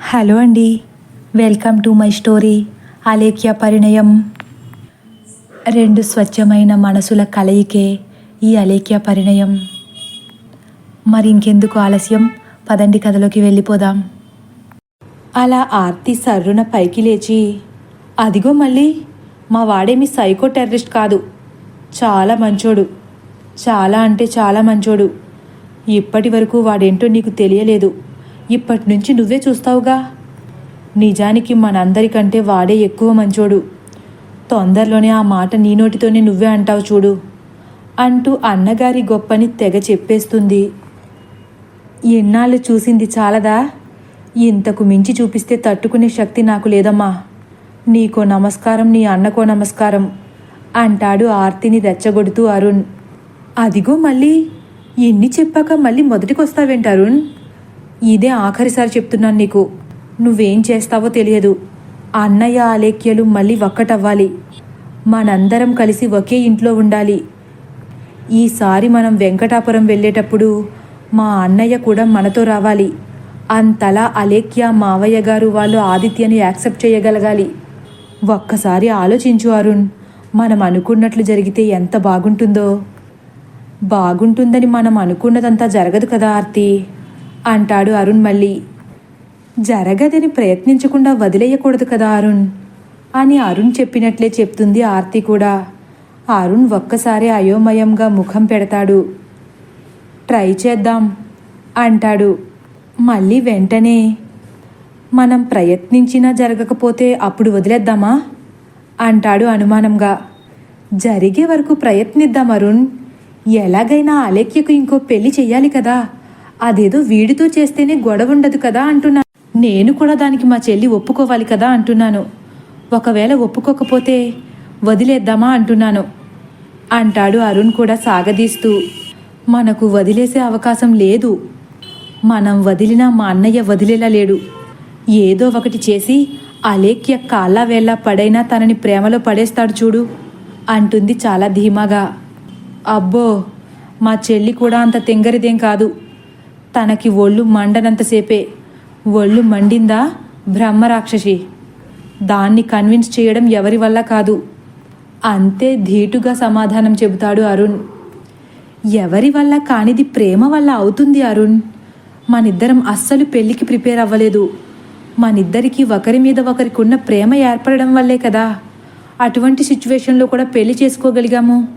Hello అండి. Welcome to my story Alekhya Parinayam. రెండు స్వచ్ఛమైన మనసుల కలయికే ఈ అలేఖ్య పరిణయం. మరి ఇంకెందుకు ఆలస్యం? పదండి కథలోకి వెళ్ళిపోదాం. అలా ఆర్తి సర్రున పైకి లేచి అదిగో మళ్ళీ మా వాడేమి సైకో టెర్రరిస్ట్ కాదు. చాలా మంచోడు. చాలా అంటే చాలా మంచోడు. ఇప్పటి వరకు వాడేంటో నీకు తెలియలేదు. ఇప్పటి నుంచి నువ్వే చూస్తావుగా. నిజానికి మనందరికంటే వాడే ఎక్కువ మంచోడు. తొందరలోనే ఆ మాట నీ నోటితోనే నువ్వే అంటావు చూడు అంటూ అన్నగారి గొప్పని తెగ చెప్పేస్తుంది. ఎన్నాళ్ళు చూసింది చాలదా? ఇంతకు మించి చూపిస్తే తట్టుకునే శక్తి నాకు లేదమ్మా. నీకో నమస్కారం నీ అన్నకో నమస్కారం అంటాడు ఆర్తిని రెచ్చగొడుతూ అరుణ్. అదిగో మళ్ళీ ఎన్ని చెప్పాక మళ్ళీ మొదటికొస్తావేంటి అరుణ్? ఇదే ఆఖరిసారి చెప్తున్నాను నీకు. నువ్వేం చేస్తావో తెలియదు. అన్నయ్య ఆలేఖ్యలు మళ్ళీ ఒక్కటవ్వాలి. మనందరం కలిసి ఒకే ఇంట్లో ఉండాలి. ఈసారి మనం వెంకటాపురం వెళ్ళేటప్పుడు మా అన్నయ్య కూడా మనతో రావాలి. అంతలా అలేఖ్య మావయ్య గారు వాళ్ళు ఆదిత్యని యాక్సెప్ట్ చేయగలగాలి. ఒక్కసారి ఆలోచించు అరుణ్ మనం అనుకున్నట్లు జరిగితే ఎంత బాగుంటుందో. బాగుంటుందని మనం అనుకున్నదంతా జరగదు కదా ఆర్తి. అంటాడు అరుణ్ మళ్ళీ. జరగదని ప్రయత్నించకుండా వదిలేయకూడదు కదా అరుణ్? అని అరుణ్ చెప్పినట్లే చెప్తుంది ఆర్తి కూడా. అరుణ్ ఒక్కసారి అయోమయంగా ముఖం పెడతాడు. ట్రై చేద్దాం అంటాడు. మళ్ళీ వెంటనే మనం ప్రయత్నించినా జరగకపోతే అప్పుడు వదిలేద్దామా? అంటాడు అనుమానంగా. జరిగే వరకు ప్రయత్నిద్దాం అరుణ్. ఎలాగైనా అలేఖ్యకు ఇంకో పెళ్ళి చెయ్యాలి కదా. అదేదో వీడితో చేస్తేనే గొడవ ఉండదు కదా అంటున్నా. నేను కూడా దానికి మా చెల్లి ఒప్పుకోవాలి కదా అంటున్నాను. ఒకవేళ ఒప్పుకోకపోతే వదిలేద్దామా అంటున్నాను. అంటాడు అరుణ్ కూడా సాగదీస్తూ. మనకు వదిలేసే అవకాశం లేదు. మనం వదిలినా మా అన్నయ్య వదిలేలా లేడు. ఏదో ఒకటి చేసి అలేఖ్య కాళ్ళ వేళ్ళ పడైనా తనని ప్రేమలో పడేస్తాడు చూడు అంటుంది చాలా ధీమాగా. అబ్బో మా చెల్లి కూడా అంత తెంగరిదేం కాదు. తనకి ఒళ్ళు మండనంతసేపే. ఒళ్ళు మండిందా? బ్రహ్మరాక్షసి. దాన్ని కన్విన్స్ చేయడం ఎవరి వల్ల కాదు. అంతే ధీటుగా సమాధానం చెబుతాడు అరుణ్. ఎవరి వల్ల కానిది ప్రేమ వల్ల అవుతుంది అరుణ్. మనిద్దరం అస్సలు పెళ్ళికి ప్రిపేర్ అవ్వలేదు. మనిద్దరికి ఒకరి మీద ఒకరికి ఉన్న ప్రేమ ఏర్పడడం వల్లే కదా. అటువంటి సిచ్యువేషన్లో కూడా పెళ్ళి చేసుకోగలిగాము.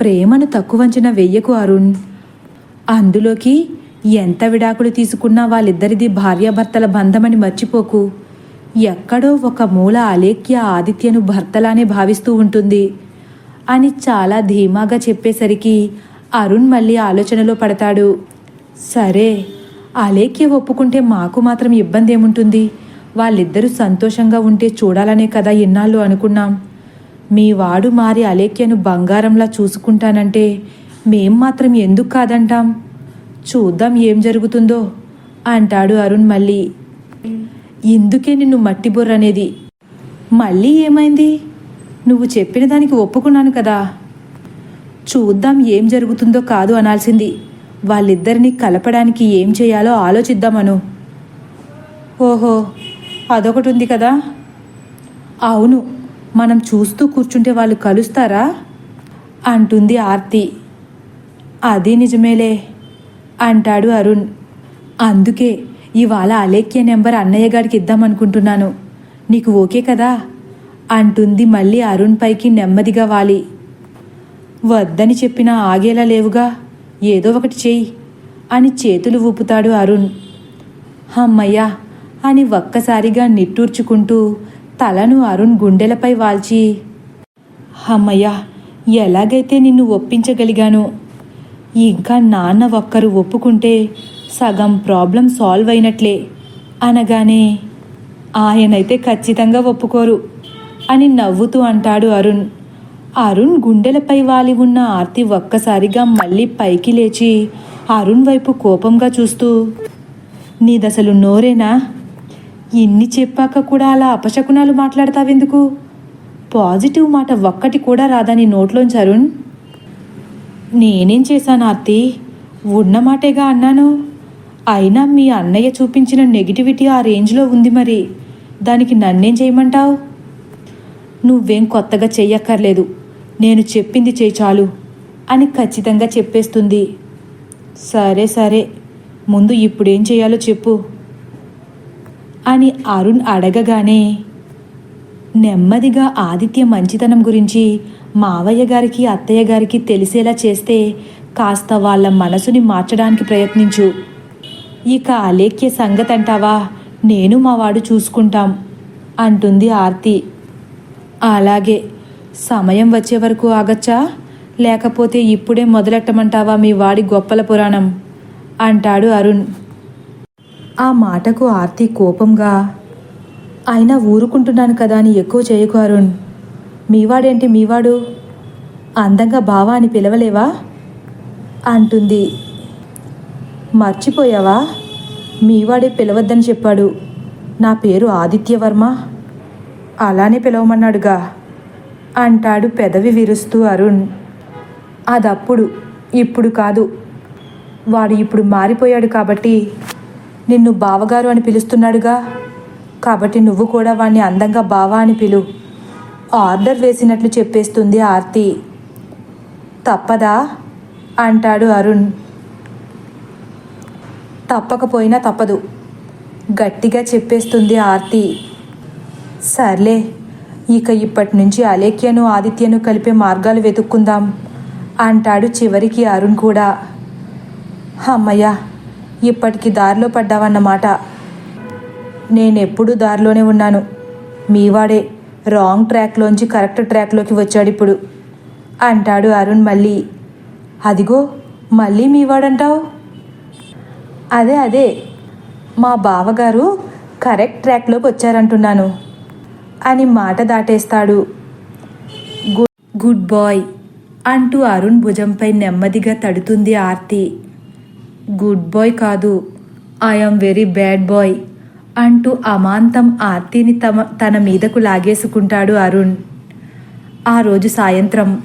ప్రేమను తక్కువంచిన వెయ్యకు అరుణ్. అందులోకి ఎంత విడాకులు తీసుకున్నా వాళ్ళిద్దరిది భార్యాభర్తల బంధమని మర్చిపోకు. ఎక్కడో ఒక మూల అలేఖ్య ఆదిత్యను భర్తలానే భావిస్తూ ఉంటుంది. అని చాలా ధీమాగా చెప్పేసరికి అరుణ్ మళ్ళీ ఆలోచనలో పడతాడు. సరే అలేఖ్య ఒప్పుకుంటే మాకు మాత్రం ఇబ్బంది ఏముంటుంది వాళ్ళిద్దరూ సంతోషంగా ఉంటే చూడాలనే కదా ఇన్నాళ్ళు అనుకున్నాం. మీ వాడు మారి అలేఖ్యను బంగారంలా చూసుకుంటానంటే మేం మాత్రం ఎందుకు కాదంటాం? చూద్దాం ఏం జరుగుతుందో అంటాడు అరుణ్ మళ్ళీ. ఇందుకే నిన్ను మట్టి బుర్ర అనేది. మళ్ళీ ఏమైంది? నువ్వు చెప్పిన దానికి ఒప్పుకున్నాను కదా. చూద్దాం ఏం జరుగుతుందో కాదు అనాల్సింది. వాళ్ళిద్దరిని కలపడానికి ఏం చేయాలో ఆలోచిద్దామను. ఓహో అదొకటి ఉంది కదా. అవును మనం చూస్తూ కూర్చుంటే వాళ్ళు కలుస్తారా? అంటుంది ఆర్తి. అది నిజమేలే. అంటాడు అరుణ్. అందుకే ఇవాళ అలేఖ్య నెంబర్ అన్నయ్య గారికి ఇద్దామనుకుంటున్నాను. నీకు ఓకే కదా? అంటుంది మళ్ళీ అరుణ్ పైకి నెమ్మదిగా వాలి. వద్దని చెప్పినా ఆగేలా లేవుగా? ఏదో ఒకటి చెయ్యి అని చేతులు ఊపుతాడు అరుణ్. హమ్మయ్యా అని ఒక్కసారిగా నిట్టూర్చుకుంటూ తలను అరుణ్ గుండెలపై వాల్చి హమ్మయ్యా ఎలాగైతే నిన్ను ఒప్పించగలిగాను? ఇంకా నాన్న ఒక్కరు ఒప్పుకుంటే సగం ప్రాబ్లం సాల్వ్ అయినట్లే. అనగానే ఆయనైతే ఖచ్చితంగా ఒప్పుకోరు అని నవ్వుతూ అంటాడు అరుణ్. అరుణ్ గుండెలపై వాలి ఉన్న ఆర్తి ఒక్కసారిగా మళ్ళీ పైకి లేచి అరుణ్ వైపు కోపంగా చూస్తూ నీదసలు నోరేనా? ఇన్ని చెప్పాక కూడా అలా అపశకునాలు మాట్లాడతావెందుకు? పాజిటివ్ మాట ఒక్కటి కూడా రాదా నీ నోట్లోంచి అరుణ్. నేనేం చేశాను ఆర్తి? ఉన్న మాటేగా అన్నాను. అయినా మీ అన్నయ్య చూపించిన నెగిటివిటీ ఆ రేంజ్లో ఉంది మరి. దానికి నన్నేం చేయమంటావు? నువ్వేం కొత్తగా చెయ్యక్కర్లేదు. నేను చెప్పింది చేయి చాలు అని ఖచ్చితంగా చెప్పేస్తుంది. సరే సరే. ముందు ఇప్పుడేం చేయాలో చెప్పు అని అరుణ్ అడగగానే నెమ్మదిగా ఆదిత్య మంచితనం గురించి మావయ్య గారికి అత్తయ్య గారికి తెలిసేలా చేస్తే కాస్త వాళ్ళ మనసుని మార్చడానికి ప్రయత్నించు. ఇక అలేఖ్య సంగతి అంటావా నేను మా వాడు చూసుకుంటాం అంటుంది ఆర్తి. అలాగే సమయం వచ్చే వరకు ఆగచ్చా? లేకపోతే ఇప్పుడే మొదలెట్టమంటావా మీ వాడి గొప్పల పురాణం? అంటాడు అరుణ్. ఆ మాటకు ఆర్తి కోపంగా అయినా ఊరుకుంటున్నాను కదా అని ఎక్కువ చేయకు అరుణ్. మీవాడేంటి మీవాడు? అందంగా బావా అని పిలవలేవా? అంటుంది. మర్చిపోయావా? మీవాడే పిలవద్దని చెప్పాడు. నా పేరు ఆదిత్యవర్మ. అలానే పిలవమన్నాడుగా. అంటాడు పెదవి విరుస్తూ అరుణ్. అదప్పుడు ఇప్పుడు కాదు. వాడు ఇప్పుడు మారిపోయాడు కాబట్టి నిన్ను బావగారు అని పిలుస్తున్నాడుగా. కాబట్టి నువ్వు కూడా వాణ్ణి అందంగా బావా అని పిలు. ఆర్డర్ వేసినట్లు చెప్పేస్తుంది ఆర్తి. తప్పదా? అంటాడు అరుణ్. తప్పకపోయినా తప్పదు. గట్టిగా చెప్పేస్తుంది ఆర్తి. సర్లే ఇక ఇప్పటి నుంచి అలేఖ్యను ఆదిత్యను కలిపే మార్గాలు వెతుక్కుందాం అంటాడు చివరికి అరుణ్ కూడా. అమ్మయ్య ఇప్పటికి దారిలో పడ్డావన్నమాట. నేనెప్పుడు దారిలోనే ఉన్నాను. మీవాడే. రాంగ్ ట్రాక్లోంచి కరెక్ట్ ట్రాక్లోకి వచ్చాడు ఇప్పుడు. అంటాడు అరుణ్ మళ్ళీ. అదిగో మళ్ళీ మీవాడంటావు? అదే అదే. మా బావగారు కరెక్ట్ ట్రాక్లోకి వచ్చారంటున్నాను అని మాట దాటేస్తాడు. గుడ్ గుడ్ బాయ్ అంటూ అరుణ్ భుజంపై నెమ్మదిగా తడుతుంది ఆర్తి. గుడ్ బాయ్ కాదు ఐఎమ్ వెరీ బ్యాడ్ బాయ్. అంటూ అమాంతం ఆర్తిని తమ తన మీదకు లాగేసుకుంటాడు అరుణ్. ఆ రోజు సాయంత్రం.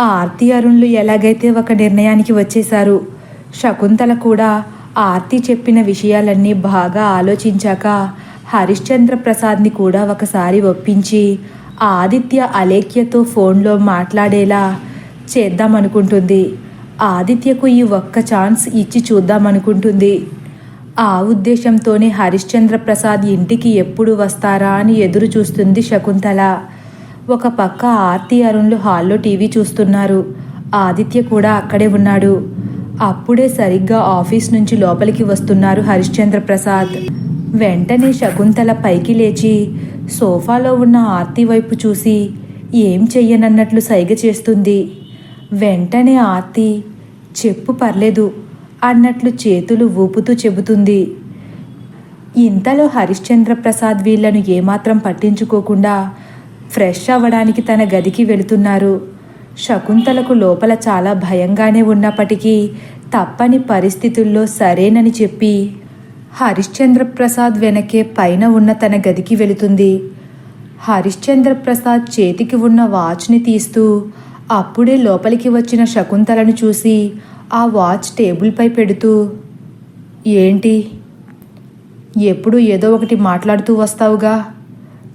ఆర్తి అరుణ్లు ఎలాగైతే ఒక నిర్ణయానికి వచ్చేశారు శకుంతల కూడా ఆర్తి చెప్పిన విషయాలన్నీ బాగా ఆలోచించాక హరిశ్చంద్ర ప్రసాద్ని కూడా ఒకసారి ఒప్పించి ఆదిత్య అలేఖ్యతో ఫోన్లో మాట్లాడేలా చేద్దామనుకుంటుంది. ఆదిత్యకు ఈ ఒక్క ఛాన్స్ ఇచ్చి చూద్దామనుకుంటుంది. ఆ ఉద్దేశంతోనే హరిశ్చంద్ర ప్రసాద్ ఇంటికి ఎప్పుడు వస్తారా అని ఎదురు చూస్తుంది శకుంతల. ఒక పక్క ఆర్తి అరుణ్లు హాల్లో టీవీ చూస్తున్నారు. ఆదిత్య కూడా అక్కడే ఉన్నాడు. అప్పుడే సరిగ్గా ఆఫీస్ నుంచి లోపలికి వస్తున్నారు హరిశ్చంద్ర ప్రసాద్. వెంటనే శకుంతల పైకి లేచి సోఫాలో ఉన్న ఆర్తి వైపు చూసి ఏం చెయ్యనన్నట్లు సైగ చేస్తుంది. వెంటనే ఆర్తి చెప్పు పర్లేదు. అన్నట్లు చేతులు ఊపుతూ చెబుతుంది. ఇంతలో హరిశ్చంద్ర ప్రసాద్ వీళ్ళను ఏమాత్రం పట్టించుకోకుండా ఫ్రెష్ అవ్వడానికి తన గదికి వెళుతున్నారు. శకుంతలకు లోపల చాలా భయంగానే ఉన్నప్పటికీ తప్పని పరిస్థితుల్లో సరేనని చెప్పి హరిశ్చంద్ర ప్రసాద్ వెనకే పైన ఉన్న తన గదికి వెళుతుంది. హరిశ్చంద్ర ప్రసాద్ చేతికి ఉన్న వాచ్ని తీస్తూ అప్పుడే లోపలికి వచ్చిన శకుంతలను చూసి ఆ వాచ్ టేబుల్పై పెడుతూ ఏంటి? ఎప్పుడు ఏదో ఒకటి మాట్లాడుతూ వస్తావుగా?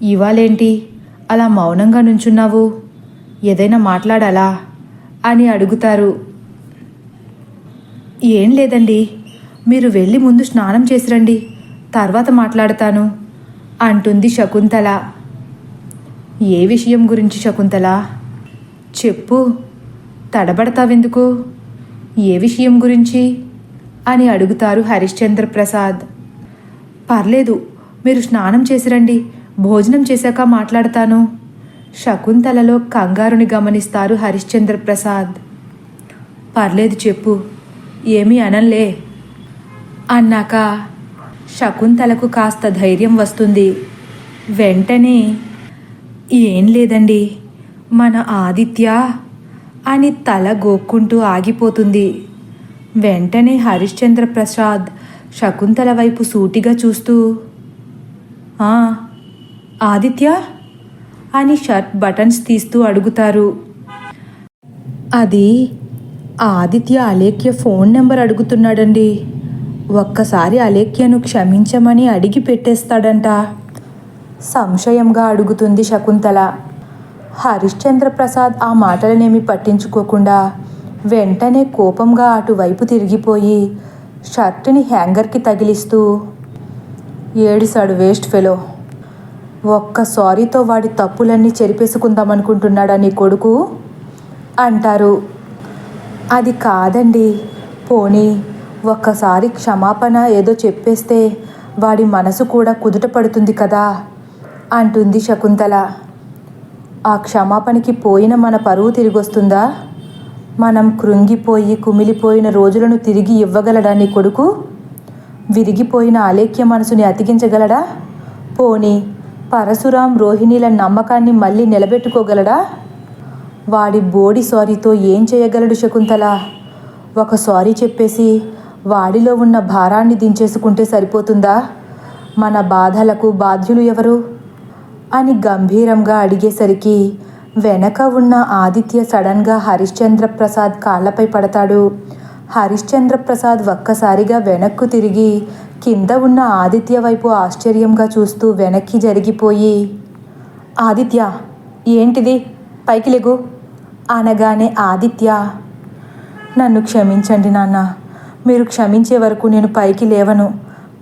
ఇవాళేంటి? అలా మౌనంగా నుంచున్నావు? ఏదైనా మాట్లాడాలా? అని అడుగుతారు. ఏం లేదండి. మీరు వెళ్ళి ముందు స్నానం చేసిరండి. తర్వాత మాట్లాడతాను అంటుంది శకుంతల. ఏ విషయం గురించి శకుంతల? చెప్పు. తడబడతావెందుకు? ఏ విషయం గురించి? అని అడుగుతారు హరిశ్చంద్ర ప్రసాద్ పర్లేదు మీరు స్నానం చేసిరండి భోజనం చేశాక మాట్లాడతాను. శకుంతలలో కంగారుని గమనిస్తారు హరిశ్చంద్ర ప్రసాద్ పర్లేదు చెప్పు ఏమీ అనంలే అన్నాక శకుంతలకు కాస్త ధైర్యం వస్తుంది. వెంటనే ఏం లేదండి మన ఆదిత్య అని తల గోక్కుంటూ ఆగిపోతుంది. వెంటనే హరిశ్చంద్ర ప్రసాద్ శకుంతల వైపు సూటిగా చూస్తూ ఆదిత్య? అని షర్ట్ బటన్స్ తీస్తూ అడుగుతారు. అది ఆదిత్య అలేఖ్య ఫోన్ నెంబర్ అడుగుతున్నాడండి. ఒక్కసారి అలేఖ్యను క్షమించమని అడిగి పెట్టేస్తాడంట. సంశయంగా అడుగుతుంది శకుంతల. హరిశ్చంద్ర ప్రసాద్ ఆ మాటలనేమి పట్టించుకోకుండా వెంటనే కోపంగా అటువైపు తిరిగిపోయి షర్టుని హ్యాంగర్కి తగిలిస్తూ ఏడిసాడు వేస్ట్ ఫెలో ఒక్క సారీతో వాడి తప్పులన్నీ చెరిపేసుకుందామనుకుంటున్నాడా నీ కొడుకు? అంటారు. అది కాదండి పోనీ ఒక్కసారి క్షమాపణ ఏదో చెప్పేస్తే వాడి మనసు కూడా కుదుట పడుతుంది కదా అంటుంది శకుంతల. ఆ క్షమాపణకి పోయిన మన పరువు తిరిగొస్తుందా? మనం కృంగిపోయి కుమిలిపోయిన రోజులను తిరిగి ఇవ్వగలడా నీ కొడుకు? విరిగిపోయిన అలేఖ్య మనసుని అతికించగలడా? పోనీ పరశురాం రోహిణీల నమ్మకాన్ని మళ్ళీ నిలబెట్టుకోగలడా? వాడి బోడి సారీతో ఏం చేయగలడు శకుంతల? ఒక సారీ చెప్పేసి వాడిలో ఉన్న భారాన్ని దించేసుకుంటే సరిపోతుందా? మన బాధలకు బాధ్యులు ఎవరు? అని గంభీరంగా అడిగేసరికి వెనక ఉన్న ఆదిత్య సడన్గా హరిశ్చంద్ర ప్రసాద్ కాళ్ళపై పడతాడు. హరిశ్చంద్ర ప్రసాద్ ఒక్కసారిగా వెనక్కు తిరిగి కింద ఉన్న ఆదిత్య వైపు ఆశ్చర్యంగా చూస్తూ వెనక్కి జరిగిపోయి ఆదిత్య ఏంటిది? పైకి లెగు అనగానే ఆదిత్య నన్ను క్షమించండి నాన్న. మీరు క్షమించే వరకు నేను పైకి లేవను.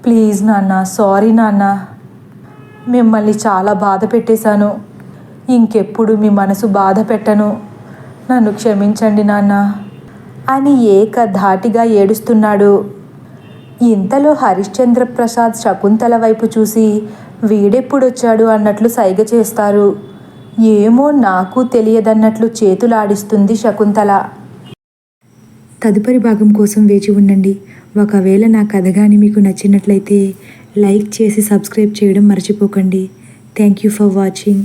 ప్లీజ్ నాన్న సారీ నాన్న. మిమ్మల్ని చాలా బాధ పెట్టేశాను. ఇంకెప్పుడు మీ మనసు బాధ పెట్టను. నన్ను క్షమించండి నాన్న. అని ఏక ధాటిగా ఏడుస్తున్నాడు. ఇంతలో హరిశ్చంద్ర ప్రసాద్ శకుంతల వైపు చూసి వీడెప్పుడొచ్చాడు అన్నట్లు సైగ చేస్తారు. ఏమో నాకు తెలియదన్నట్లు చేతులాడిస్తుంది శకుంతల. తదుపరి భాగం కోసం వేచి ఉండండి. ఒకవేళ నా కథ కానీ మీకు నచ్చినట్లయితే లైక్ చేసి సబ్స్క్రైబ్ చేయడం మర్చిపోకండి. Thank you for watching